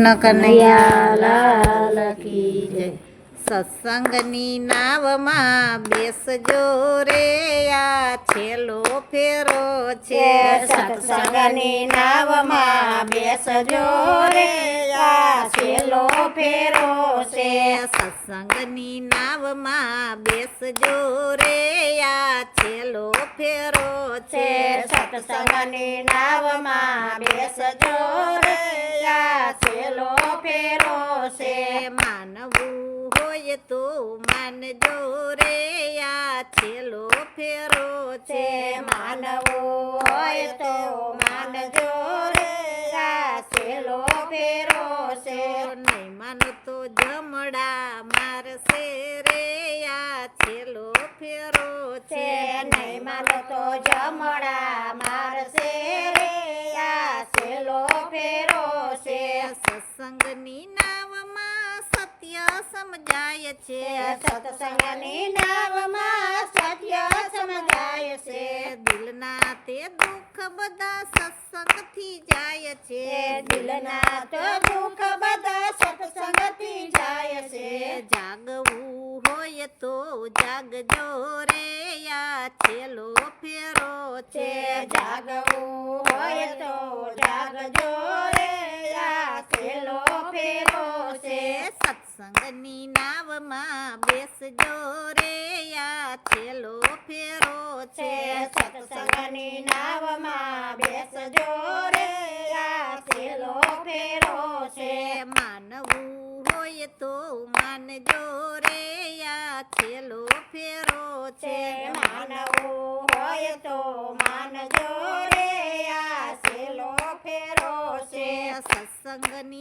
કૃષ્ણ કનૈયા લાલ કી જય. સત્સંગની નાવમાં બેસજો રે આ છેલ્લો ફેરો છે. સત્સંગની નાવમાં બેસજો રે આ છેલ્લો ફેરો છે. સત્સંગની નાવમાં બેસજો રે આ છેલ્લો ફેરો છે. સત્સંગની નાવમાં બેસજો રે. આ છેલ્લો ફેરો છે. માનવું હોય તો માનજો રે. આ છેલ્લો ફેરો છે. માનવું હોય તો માનજો રે. આ છેલ્લો ફેરો છે. નહીં માનો તો જમડા મારશે રે. છેલો ફેરો છે. નહીં માનો તો જમણા સત્સંગની નાવમાં સત્ય સમજાય છે. સત્સંગની નાવમાં સત્ય સમજાય છે. દિલના તે દુઃખ બધા સત્સંગથી જાય છે. દિલના તો દુઃખ બધા સત્સંગથી જાય છે. જાગવું હોય તો જાગજો રે યા છેલો ફેરો છે. જાગવું હોય તો જાગજો રે આ ફેરો છે સત્સંગની નાવમાં બેસજો રે યા છેલ્લો ફેરો છે સત્સંગની નાવમાં બેસજો રે યા છેલ્લો ફેરો છે માનવું હોય તો માનજો રે આ છેલ્લો ફેરો છે છે માનવું હોય તો માનજો રે યા છેલ્લો ફેરો છે સત્સંગની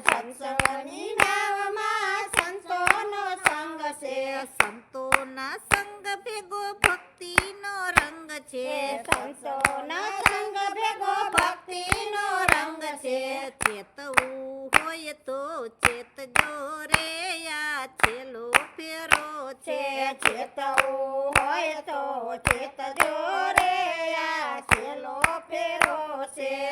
છે નાવમાં સંતોનો સંગ છે સંતોના સંગ ભેગો ભક્તિનો રંગ છે સંતોના સંગ ભેગો ભક્તિનો રંગ છે ચેતવું હોય તો ચેતજો રે આ ફેરો છે ચેતવું હોય તો ચેતજો રે આ છેલ્લો ફેરો છે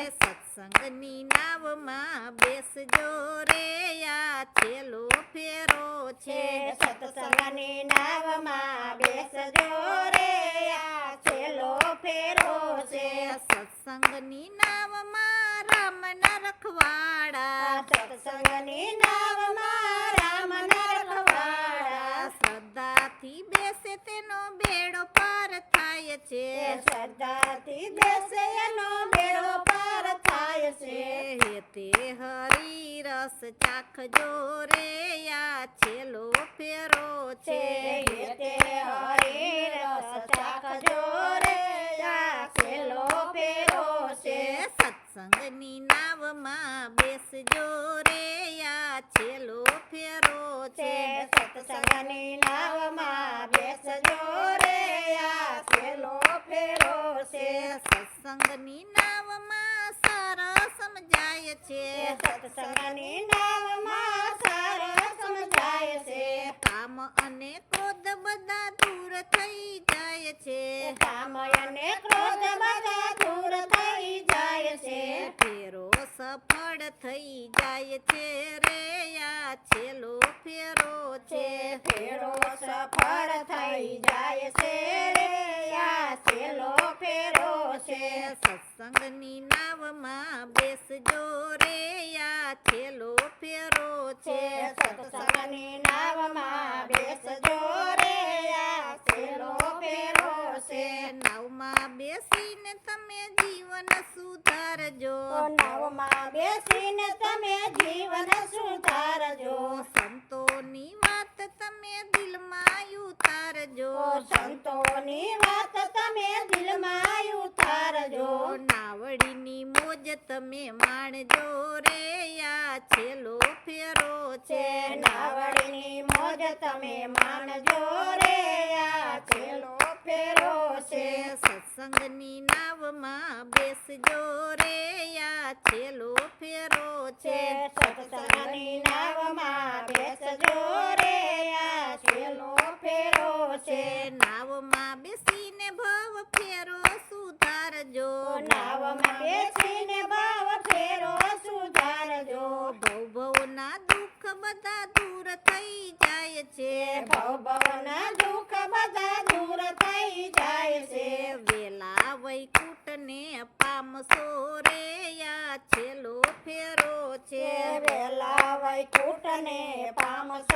સત્સંગની નાવમાં બેસજો રે આ છેલ્લો ફેરો છે. સત્સંગની નાવમાં બેસજો રે આ છેલો ફેરો છે. સત્સંગની નાવમાં રામના રખવાડા સત્સંગની નાવમાં રામના રખવાડા શ્રદ્ધાથી બેસે તેનો બેડો પાર થાય છે. શ્રદ્ધાથી બેસે એનો બેડો છે? હે તે હરી રસ ચાખજો રે આ છેલો ફેરો છે. છે તે હરી રસ ચાખજો રે આ છેલો ફેરો છે. સત્સંગની નાવમાં બેસજો રે આ છેલો ફેરો છે. સત્સંગની નાવમાં બેસજો રે આ છેલો ફેરો છે. સત્સંગની નાવમાં સમજાય છે. સત્સંગની નાવમાં સારા સમજાય છે. કામ અને ક્રોધ બધા દૂર થઈ જાય છે. કામ અને ક્રોધ બધા દૂર થઈ જાય છે. ફેરો સફળ થઈ જાય છે રે આ છેલ્લો ફેરો છે. ફેરો સફળ થઈ જાય છે રે આ છેલ્લો ફેરો છે. સત્સંગની નાવમાં બેસજો રે આ છેલ્લો ફેરો છે. છે સત્સંગની નાવમાં બેસજો રે આ છેલ્લો ફેરો છે. નાવમાં બેસીને તમે જીવન સુધારજો. નાવમાં બેસીને તમે જીવન સુધારજો. સંતોની વાત તમે દિલમાં ઉતારજો. સંતોની વાત તમે દિલમાં ઉતારજો નાવડીની મોજ તમે માણજો રે યા છેલ્લો ફેરો છે. નાવડીની મોજ તમે માણજો રે આ છેલો ફેરો છે. સત્સંગની નાવમાં બેસજો રે આ છેલ્લો ફેરો છે. સત્સંગની નાવમાં બેસજો ભાવમાં ફેરો દુઃખ બધા દૂર થઈ જાય છે. ભવ દુઃખ બધા દૂર થઈ જાય છે. વેલા વૈકુટને પામસો રે યા ફેરો છે. વેલા વૈકુટને પામસો